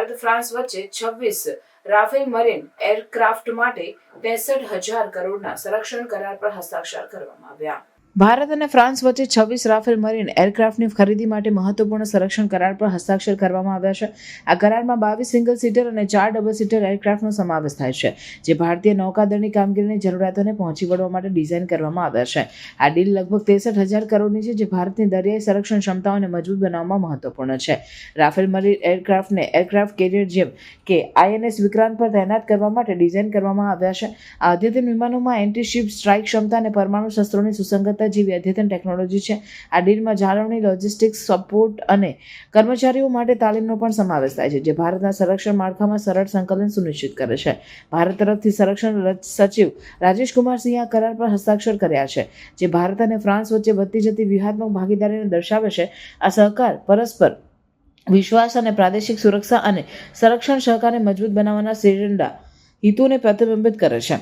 Bharat France વચ્ચે છવ્વીસ Rafale marine aircraft માટે તેસઠ હજાર કરોડના સંરક્ષણ કરાર પર હસ્તાક્ષર કરવામાં આવ્યા. ભારત અને ફ્રાન્સ વચ્ચે છવ્વીસ રાફેલ મરીન એરક્રાફ્ટની ખરીદી માટે મહત્વપૂર્ણ સંરક્ષણ કરાર પર હસ્તાક્ષર કરવામાં આવ્યા છે. આ કરારમાં બાવીસ સિંગલ સીટર અને ચાર ડબલ સીટર એરક્રાફ્ટનો સમાવેશ થાય છે, જે ભારતીય નૌકાદળની કામગીરીની જરૂરિયાતોને પહોંચી વળવા માટે ડિઝાઇન કરવામાં આવ્યા છે. આ ડીલ લગભગ ત્રેસઠ હજાર કરોડની છે, જે ભારતની દરિયાઈ સંરક્ષણ ક્ષમતાઓને મજબૂત બનાવવામાં મહત્વપૂર્ણ છે. રાફેલ મરીન એરક્રાફ્ટને એરક્રાફ્ટ કેરિયર જેમ કે આઈએનએસ વિક્રાંત પર તૈનાત કરવા માટે ડિઝાઇન કરવામાં આવ્યા છે. આ અદ્યતન વિમાનોમાં એન્ટી શિપ સ્ટ્રાઇક ક્ષમતા અને પરમાણુ શસ્ત્રોની સુસંગતતા જેવી અદ્યતન ટેકનોલોજી છે. આ ડીલમાં જાળવણી લોજિસ્ટિક્સ સપોર્ટ અને કર્મચારીઓ માટે તાલીમનો પણ સમાવેશ થાય છે, જે ભારતના સંરક્ષણ માળખામાં સરળ સંકલન સુનિશ્ચિત કરે છે. ભારત તરફથી સંરક્ષણ સચિવ રાજેશ કુમાર આ કરાર પર હસ્તાક્ષર કર્યા છે, જે ભારત અને ફ્રાન્સ વચ્ચે વધતી જતી વ્યૂહાત્મક ભાગીદારીને દર્શાવે છે. આ સહકાર પરસ્પર વિશ્વાસ અને પ્રાદેશિક સુરક્ષા અને સંરક્ષણ સહકારને મજબૂત બનાવવાના શ્રેરંડા હિતોને પ્રતિબિંબિત કરે છે.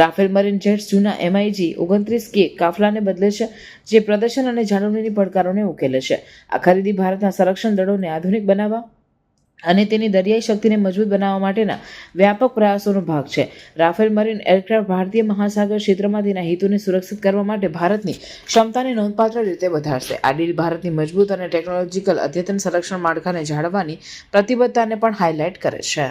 રાફેલ મરીન જેટ્સ જૂના એમઆઈજી ઓગણત્રીસ કે કાફલાને બદલે છે, જે પ્રદર્શન અને જાળવણીની પડકારોને ઉકેલે છે. આ ખરીદી ભારતના સંરક્ષણ દળોને આધુનિક બનાવવા અને તેની દરિયાઈ શક્તિને મજબૂત બનાવવા માટેના વ્યાપક પ્રયાસોનો ભાગ છે. રાફેલ મરીન એરક્રાફ્ટ ભારતીય મહાસાગર ક્ષેત્રમાં તેના હિતોને સુરક્ષિત કરવા માટે ભારતની ક્ષમતાને નોંધપાત્ર રીતે વધારશે. આ ડીલ ભારતની મજબૂત અને ટેકનોલોજીકલ અદ્યતન સંરક્ષણ માળખાને જાળવવાની પ્રતિબદ્ધતાને પણ હાઇલાઇટ કરે છે.